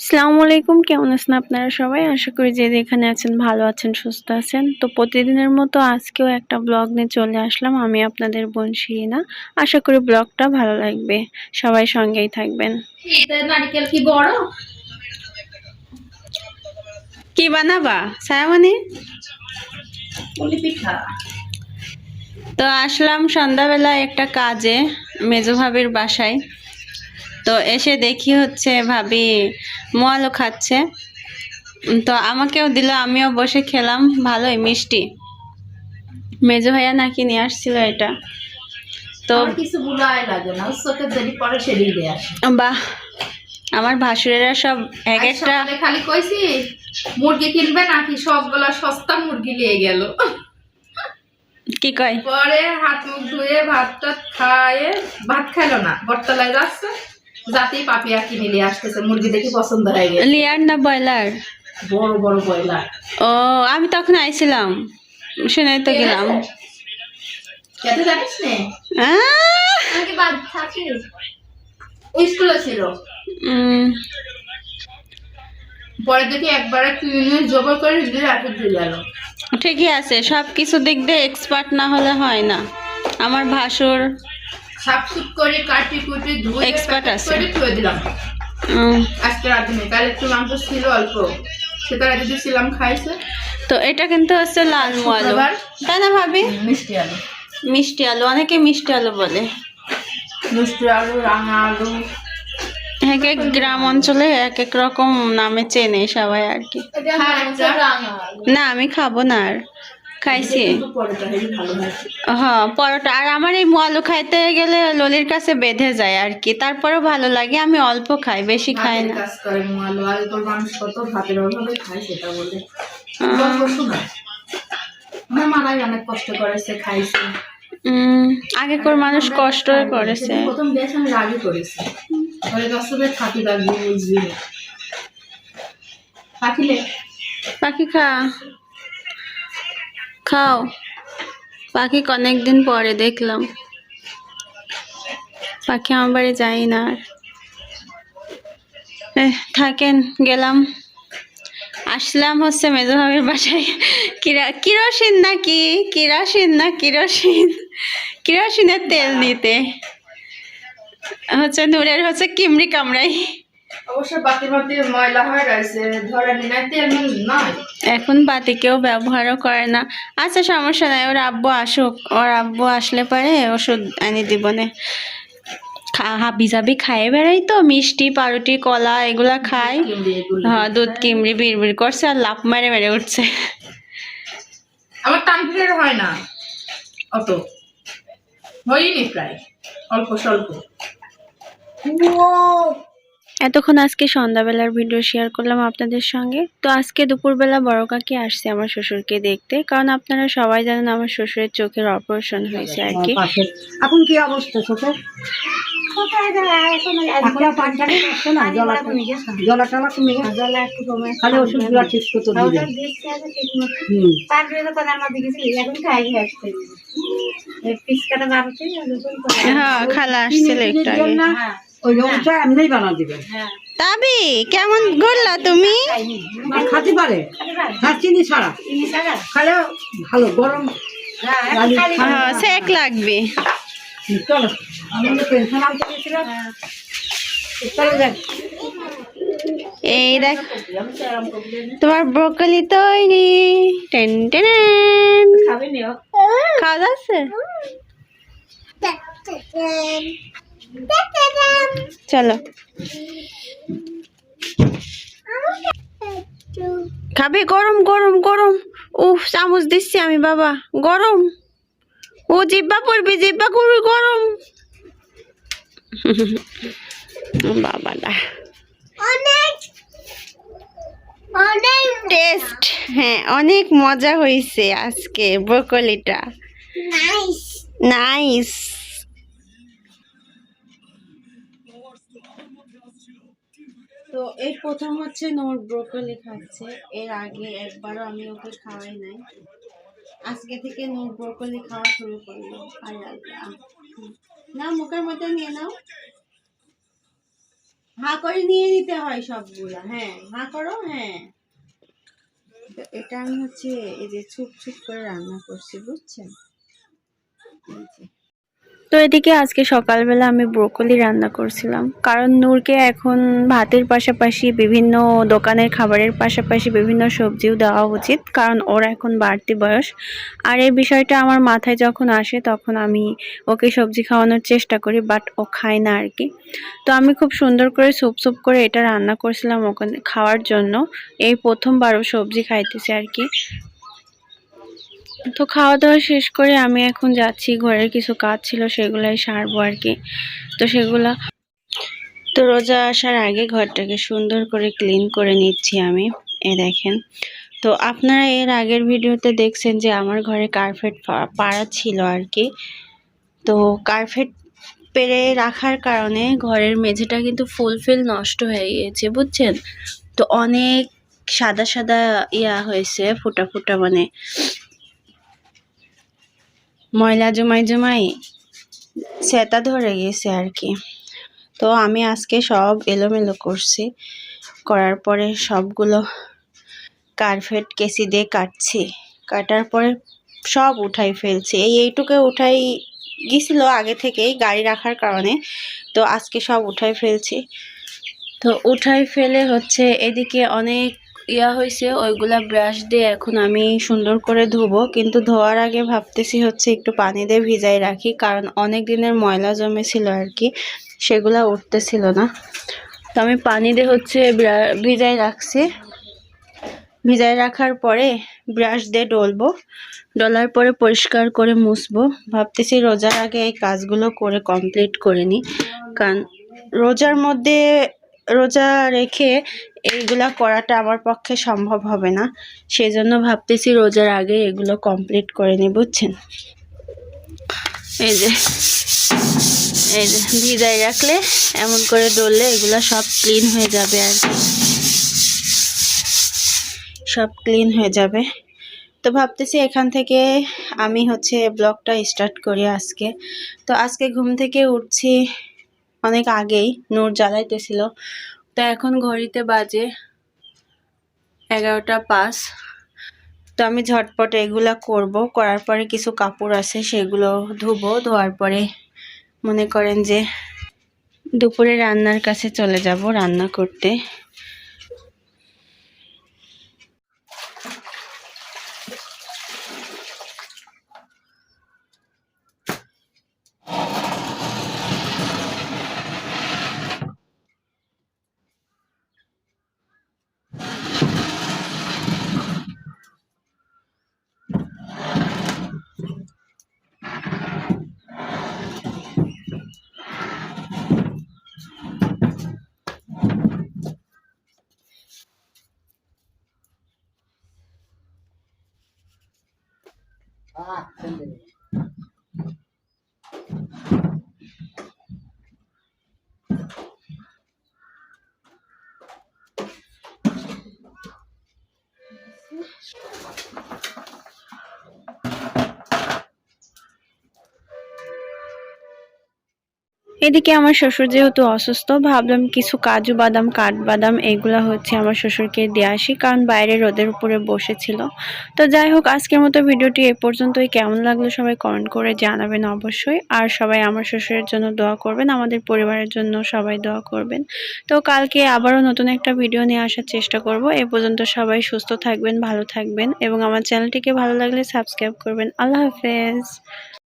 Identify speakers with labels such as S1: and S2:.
S1: আসসালামু আলাইকুম কেমন আছেন আপনারা সবাই? আশা করি যে যেখানে আছেন ভালো আছেন সুস্থ আছেন। তো প্রতিদিনের মতো আজকেও একটা ব্লগ নিয়ে চলে আসলাম। আমি আপনাদের বোন শিরিনা। আশা করি ব্লগটা ভালো লাগবে। সবাই সঙ্গেই থাকবেন।
S2: কি বড়?
S1: কি বানাবা? সায়ামনি
S2: পিঠা।
S1: তো আসলাম সন্ধ্যাবেলা একটা কাজে মেজো ভাবির বাসায়। তো এসে দেখি হচ্ছে ভাবি মোয়ালো খাচ্ছে। তো আমাকেও দিল আমিও বসে খেলাম ভালোই মিষ্টি। মেজো ভাইয়া নাকি নিয়ে আসছিল এটা। তো
S2: আমার কিছু বুলাই লাগে না চোখে যদি পরে সেদিন দিয়ে আসে।
S1: বাহ আমার ভাসুরেরা সব এক একটা
S2: খালি কইছি মুরগি কিনবে নাকি? সবগুলা সস্তা মুরগি নিয়ে গেল।
S1: কি কয়?
S2: পরে হাত মুখ ধুয়ে ভাত টাত খায়ে ভাত খাইলো না বটতলায় যাচ্ছে। যাতেই পাপিয়া কিনে নিয়ে আসতেছে মুরগি দেখি পছন্দ হয়ে গেছে।
S1: লিয়ার না ব্রয়লার?
S2: বড় বড় বয়লার
S1: ও আমি তখন আইছিলাম শুনে তো গেলাম।
S2: কেটে জানিস নে?
S1: আহ!
S2: নাকি বাদ থাকিস স্কুলে ছিল। পরে দেখি একবারে কিনে জবর করে দিয়ে রাখে দিয়ে গেল।
S1: ঠিকই আছে সব কিছু দিক দিয়ে এক্সপার্ট না হলে হয় না। আমার ভাসুর
S2: সাপ সুপ করে কাটি কুটি ধুয়ে packet
S1: আছে।
S2: করে থুয়ে দিলাম। আজকে রাতে নেই কাল একটু মাংস ছিল অল্প। সেটা রাতে দিয়েছিলাম খাইছে।
S1: তো এটা কিন্তু হচ্ছে লাল
S2: শুক্রবার?
S1: তাই না ভাবি?
S2: মিষ্টি আলু।
S1: মিষ্টি আলু অনেকে মিষ্টি আলু বলে।
S2: মিষ্টি আলু রাঙা আলু।
S1: এক এক গ্রাম অঞ্চলে এক এক রকম নামে চেনে সবাই আর কি। না আমি খাব না আর। খাইছি। হ্যাঁ। পরোটা। আর আমার এই মোয়ালু খাইতে গেলে ললির কাছে বেঁধে যায় আর কি। তারপরেও ভালো লাগে আমি অল্প খাই বেশি খাই না।
S2: করে আগেকার মানুষ কষ্ট করেছে প্রথম আমি রাগই থাকি
S1: পাখি খা। খাও। পাখি অনেক দিন পরে দেখলাম। পাখি আমার বাড়ি যাই না আর। থাকেন, গেলাম। আসলাম হচ্ছে মেজভাবের ভাবির বাসায়। কিরা, কিরোসিন নাকি? কিরোসিন না কিরোসিন? কিরোসিনের তেল নিতে। হচ্ছে নূরের হচ্ছে কিমড়ি কামড়াই। এখন বাতি কেউ ব্যবহারও করে না। আচ্ছা সমস্যা নাই ওর আব্বু আসুক। ওর আব্বু আসলে পরে ওষুধ এনে দিবনে হাবি জাবি খায় বেড়াই তো মিষ্টি পাউরুটি কলা এগুলা খায় হ্যাঁ দুধ কিমড়ি বিড়বিড় করছে আর লাফ মেরে মেরে উঠছে।
S2: আমার তানভীরের হয় না অত। হয়নি প্রায় অল্প স্বল্প।
S1: এতক্ষণ আজকে সন্ধ্যাবেলার ভিডিও শেয়ার করলাম আপনাদের সঙ্গে। তো আজকে দুপুরবেলা বড় কাকি আসছে আমার শ্বশুরকে দেখতে কারণ আপনারা সবাই জানেন আমার শ্বশুরের চোখের অপারেশন হয়েছে আর কি।
S3: এখন কি অবস্থা হুম।
S1: হ্যাঁ খালা আসছিল একটু আগে।
S3: ওই বানা দিবে।
S1: তাবি কেমন ঘুরলা তুমি?
S3: খাতে পারে। হ্যাঁ চিনি ছাড়া। খালে ভালো গরম।
S1: হ্যাঁ সেক লাগবে।
S3: চলো আমাদের পেনশন আনতে গেছিলাম।
S1: এই দেখ তোমার ব্রোকলি তৈরি। টেন টেন
S2: খাবে নিও।
S1: খাওয়া যাচ্ছে চলো। খাবে? গরম গরম গরম। উফ চামচ দিচ্ছি আমি বাবা। গরম। ও জিব্বা পড়বি জিব্বা করবি গরম। বাবাটা টেস্ট। হ্যাঁ অনেক মজা হয়েছে আজকে ব্রোকলিটা। নাইস তো এই প্রথম হচ্ছে নোর ব্রোকলি খাচ্ছে এর আগে একবারও আমি ওকে খাওয়াই নাই। আজকে থেকে নোর ব্রোকলি খাওয়া শুরু করল না, মুখের মধ্যে নিয়ে নাও। হা করে নিয়ে নিতে হয় সবগুলা। হ্যাঁ হা করো হ্যাঁ। এটা আমি হচ্ছে এই যে ছুপ ছুপ করে রান্না করছি, বুঝছেন। তো এদিকে আজকে সকালবেলা আমি ব্রোকলি রান্না করছিলাম। কারণ নূরকে এখন ভাতের পাশাপাশি বিভিন্ন দোকানের খাবারের পাশাপাশি বিভিন্ন সবজিও দেওয়া উচিত, কারণ ওর এখন বাড়তি বয়স। আর এই বিষয়টা আমার মাথায় যখন আসে তখন আমি ওকে সবজি খাওয়ানোর চেষ্টা করি বাট ও খায় না আর কি। তো আমি খুব সুন্দর করে সুপ সুপ করে এটা রান্না করছিলাম ওখানে খাওয়ার জন্য। এই প্রথমবারও সবজি খাইতেছে আর কি। তো খাওয়া দাওয়া শেষ করে আমি এখন যাচ্ছি। ঘরের কিছু কাজ ছিল সেগুলাই সারবো আর কি তো সেগুলা তো রোজা আসার আগে ঘরটাকে সুন্দর করে ক্লিন করে নিচ্ছি আমি। এ দেখেন। তো আপনারা এর আগের ভিডিওতে দেখছেন যে আমার ঘরে কার্পেট পাড়া ছিল আর কি তো কার্পেট পেরে রাখার কারণে ঘরের মেঝেটা কিন্তু ফুলফিল নষ্ট হয়ে গিয়েছে, বুঝছেন? তো অনেক সাদা সাদা ইয়া হয়েছে, ফুটা ফুটা মানে। ময়লা জমাই জমাই সেতা ধরে গেছে আর কি। তো আমি আজকে সব এলোমেলো করছি, করার পরে সবগুলো কার্পেট কেসি দিয়ে কাটছি। কাটার পরে সব উঠাই ফেলছি। এই এইটুকু উঠাই গেছিল আগে থেকেই গাড়ি রাখার কারণে, তো আজকে সব উঠাই ফেলছি। তো উঠাই ফেলে হচ্ছে এদিকে অনেক ইয়া হয়েছে ওইগুলা ব্রাশ দিয়ে এখন আমি সুন্দর করে ধুবো। কিন্তু ধোয়ার আগে ভাবতেছি হচ্ছে একটু পানি দিয়ে ভিজাই রাখি, কারণ অনেক দিনের ময়লা জমেছিল আর কি, সেগুলা উঠতেছিল না। তো আমি পানি দিয়ে হচ্ছে ভিজাই রাখছি। ভিজাই রাখার পরে ব্রাশ দিয়ে ডলবো। ডলার পরে পরিষ্কার করে মুছবো। ভাবতেছি রোজার আগে এই কাজগুলো করে কমপ্লিট করে নিই। কারণ রোজার মধ্যে রোজা রেখে এইগুলা করাটা আমার পক্ষে সম্ভব হবে না। সেজন্য ভাবতেছি রোজার আগে এগুলো কমপ্লিট করে নিই বুঝছেন? এই যে এই যে ভিজাই রাখলে, এমন করে ডললে এগুলো সব ক্লিন হয়ে যাবে আর সব ক্লিন হয়ে যাবে। তো ভাবতেছি এখান থেকে আমি হচ্ছে ব্লগটা স্টার্ট করি আজকে। তো আজকে ঘুম থেকে উঠছি অনেক আগেই, নূর জ্বালাইতেছিল। তো এখন ঘড়িতে বাজে এগারোটা পাঁচ। তো আমি ঝটপট এগুলা করব। করার পরে কিছু কাপড় আছে, সেগুলো ধুবো। ধোয়ার পরে মনে করেন যে দুপুরে রান্নার কাছে চলে যাব রান্না করতে। 啊，真的。এদিকে আমার শ্বশুর যেহেতু অসুস্থ, ভাবলাম কিছু কাজু বাদাম কাঠবাদাম এগুলা হচ্ছে আমার শ্বশুরকে দিয়ে আসি, কারণ বাইরে রোদের উপরে বসেছিল। তো যাই হোক, আজকের মতো ভিডিওটি এ পর্যন্তই। কেমন লাগল সবাই কমেন্ট করে জানাবেন অবশ্যই। আর সবাই আমার শ্বশুরের জন্য দোয়া করবেন, আমাদের পরিবারের জন্য সবাই দোয়া করবেন। তো কালকে আবারও নতুন একটা ভিডিও নিয়ে আসার চেষ্টা করব। এ পর্যন্ত সবাই সুস্থ থাকবেন, ভালো থাকবেন এবং আমার চ্যানেলটিকে ভালো লাগলে সাবস্ক্রাইব করবেন। আল্লাহ হাফেজ।